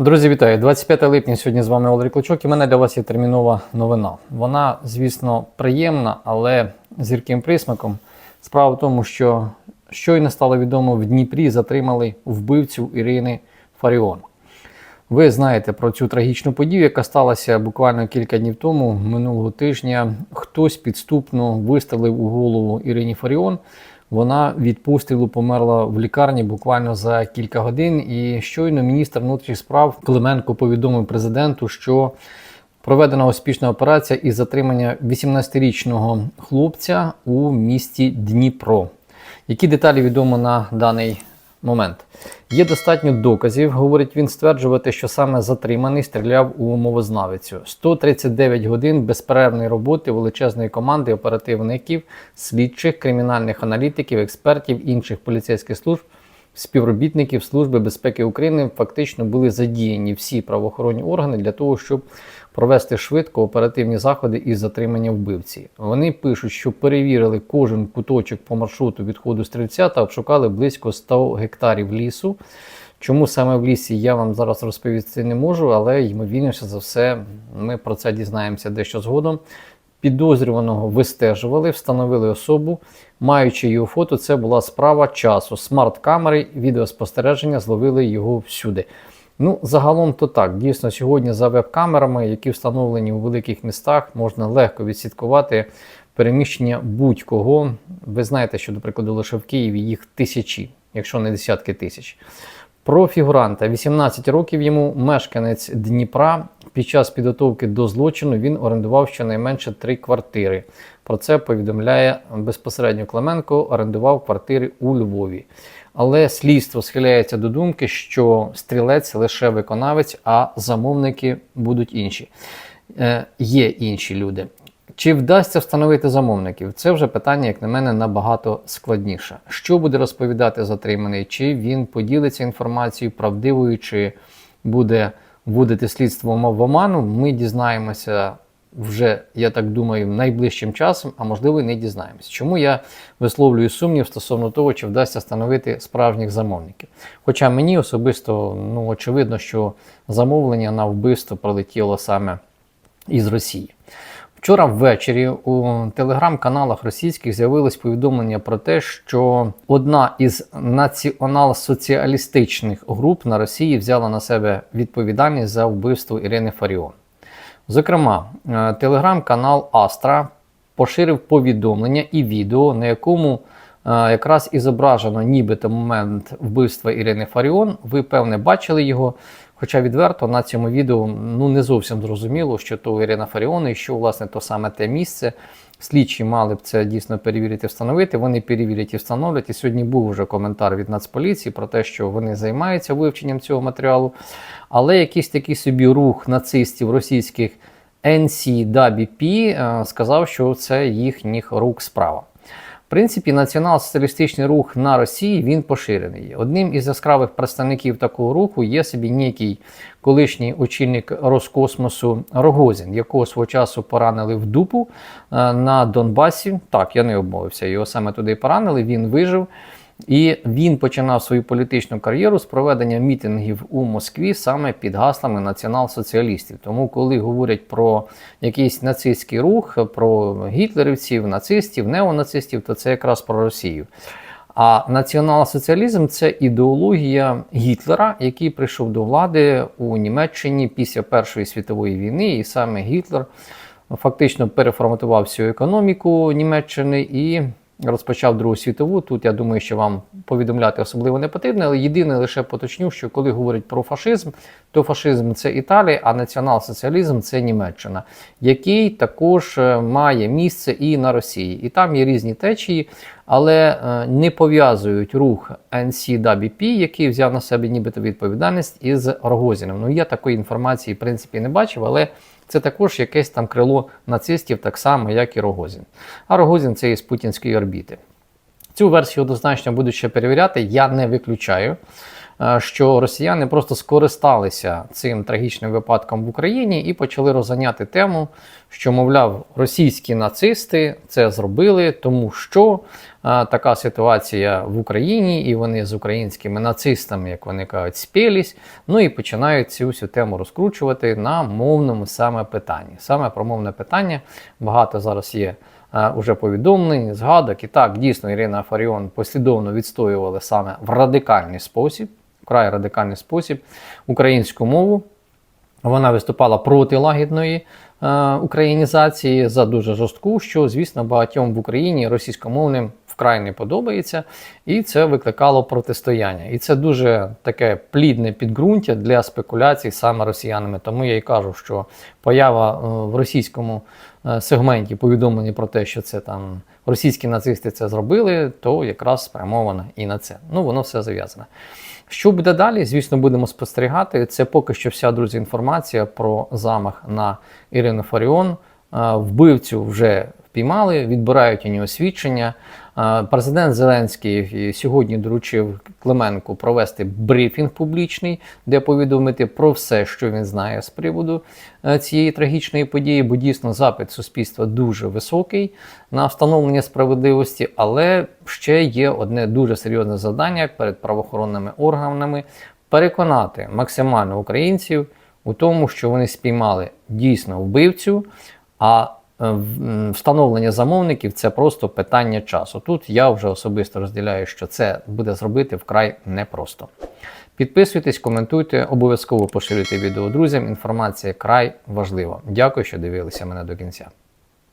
Друзі, вітаю! 25 липня сьогодні з вами Олег Клочок і мене для вас є термінова новина. Вона, звісно, приємна, але з гірким присмаком. Справа в тому, що щойно стало відомо в Дніпрі затримали вбивцю Ірини Фаріон. Ви знаєте про цю трагічну подію, яка сталася буквально кілька днів тому, минулого тижня. Хтось підступно вистрелив у голову Ірині Фаріон. Вона від пострілу померла в лікарні буквально за кілька годин. І щойно міністр внутрішніх справ Клименко повідомив президенту, що проведена успішна операція із затримання 18-річного хлопця у місті Дніпро. Які деталі відомо на даний момент? Є достатньо доказів, говорить він, стверджувати, що саме затриманий стріляв у мовознавицю. 139 годин безперервної роботи величезної команди оперативників, слідчих, кримінальних аналітиків, експертів, інших поліцейських служб, співробітників Служби безпеки України фактично були задіяні всі правоохоронні органи для того, щоб провести швидко оперативні заходи із затримання вбивці. Вони пишуть, що перевірили кожен куточок по маршруту відходу стрільця та обшукали близько 100 гектарів лісу. Чому саме в лісі я вам зараз розповісти не можу, але ймовірніше за все, ми про це дізнаємося дещо згодом. Підозрюваного вистежували, встановили особу, маючи його фото, це була справа часу. Смарт-камери, відеоспостереження зловили його всюди. Ну, загалом то так. Дійсно, сьогодні за веб-камерами, які встановлені у великих містах, можна легко відслідкувати переміщення будь-кого. Ви знаєте, що, до прикладу, лише в Києві їх тисячі, якщо не десятки тисяч. Про фігуранта 18 років йому мешканець Дніпра. Під час підготовки до злочину він орендував щонайменше три квартири. Про це повідомляє безпосередньо Клименко, орендував квартири у Львові. Але слідство схиляється до думки, що стрілець лише виконавець, а замовники будуть інші. Е, є інші люди. Чи вдасться встановити замовників? Це вже питання, як на мене, набагато складніше. Що буде розповідати затриманий? Чи він поділиться інформацією правдивою, чи буде вводити слідство в оману? Ми дізнаємося вже, я так думаю, найближчим часом, а можливо, і не дізнаємося. Чому я висловлюю сумнів стосовно того, чи вдасться встановити справжніх замовників? Хоча мені особисто ну, очевидно, що замовлення на вбивство пролетіло саме із Росії. Вчора ввечері у телеграм-каналах російських з'явилось повідомлення про те, що одна із націонал-соціалістичних груп на Росії взяла на себе відповідальність за вбивство Ірини Фаріон. Зокрема, е, телеграм-канал Астра поширив повідомлення і відео, на якому е, якраз і зображено нібито момент вбивства Ірини Фаріон. Ви, певне, бачили його. Хоча відверто на цьому відео ну не зовсім зрозуміло, що то Ірина Фаріон і що власне то саме те місце. Слідчі мали б це дійсно перевірити, встановити. Вони перевірять і встановлять. І сьогодні був вже коментар від Нацполіції про те, що вони займаються вивченням цього матеріалу. Але якийсь такий собі рух нацистів російських NCWP е, сказав, що це їхніх рук справа. Принципі, націонал-соціалістичний рух на Росії він поширений. Одним із яскравих представників такого руху є собі некий колишній очільник Роскосмосу Рогозін, якого свого часу поранили в дупу е, на Донбасі. Так, я не обмовився, його саме туди поранили. Він вижив. І він починав свою політичну кар'єру з проведення мітингів у Москві саме під гаслами націонал-соціалістів. Тому, коли говорять про якийсь нацистський рух, про гітлерівців, нацистів, неонацистів, то це якраз про Росію. А націонал-соціалізм це ідеологія Гітлера, який прийшов до влади у Німеччині після Першої світової війни, і саме Гітлер фактично переформатував всю економіку Німеччини і розпочав Другу світову. Тут я думаю, що вам повідомляти особливо не потрібно, але єдине лише поточню, що коли говорять про фашизм, то фашизм це Італія, а націонал-соціалізм це Німеччина, який також е, має місце і на Росії. І там є різні течії, але е, не пов'язують рух NCWP, який взяв на себе нібито відповідальність із Рогозіним. Ну я такої інформації в принципі не бачив, але це також якесь там крило нацистів, так само, як і Рогозін. А Рогозін це із путінської орбіти. Цю версію однозначно будуть ще перевіряти, я не виключаю. е, що росіяни просто скористалися цим трагічним випадком в Україні і почали розганяти тему, що, мовляв, російські нацисти це зробили, тому що е, така ситуація в Україні, і вони з українськими нацистами, як вони кажуть, спілись. Ну і починають цю всю тему розкручувати на мовному саме питанні. Саме про мовне питання багато зараз є уже повідомлені, згадок. І так, дійсно, Ірина Фаріон послідовно відстоювала саме в радикальний спосіб, вкрай радикальний спосіб українську мову. Вона виступала проти лагідної е, українізації за дуже жорстку, що, звісно, багатьом в Україні російськомовним вкрай не подобається, і це викликало протистояння. І це дуже таке плідне підґрунтя для спекуляцій саме росіянами. Тому я й кажу, що поява е, в російському е, сегменті повідомлення про те, що це там російські нацисти це зробили, то якраз спрямовано і на це. Ну воно все зав'язане. Що буде далі? Звісно, будемо спостерігати. Це поки що вся друзі інформація про замах на Ірину Фаріон. Е, Вбивцю вже впіймали, відбирають у нього свідчення. Президент Зеленський сьогодні доручив Клименку провести брифінг публічний, де повідомити про все, що він знає з приводу е, цієї трагічної події, бо дійсно запит суспільства дуже високий на встановлення справедливості, але ще є одне дуже серйозне завдання перед правоохоронними органами переконати максимально українців у тому, що вони спіймали дійсно вбивцю. А встановлення замовників це просто питання часу. Тут я вже особисто розділяю, що це буде зробити вкрай непросто. Підписуйтесь, коментуйте, обов'язково поширюйте відео друзям. Інформація край важлива. Дякую, що дивилися мене до кінця.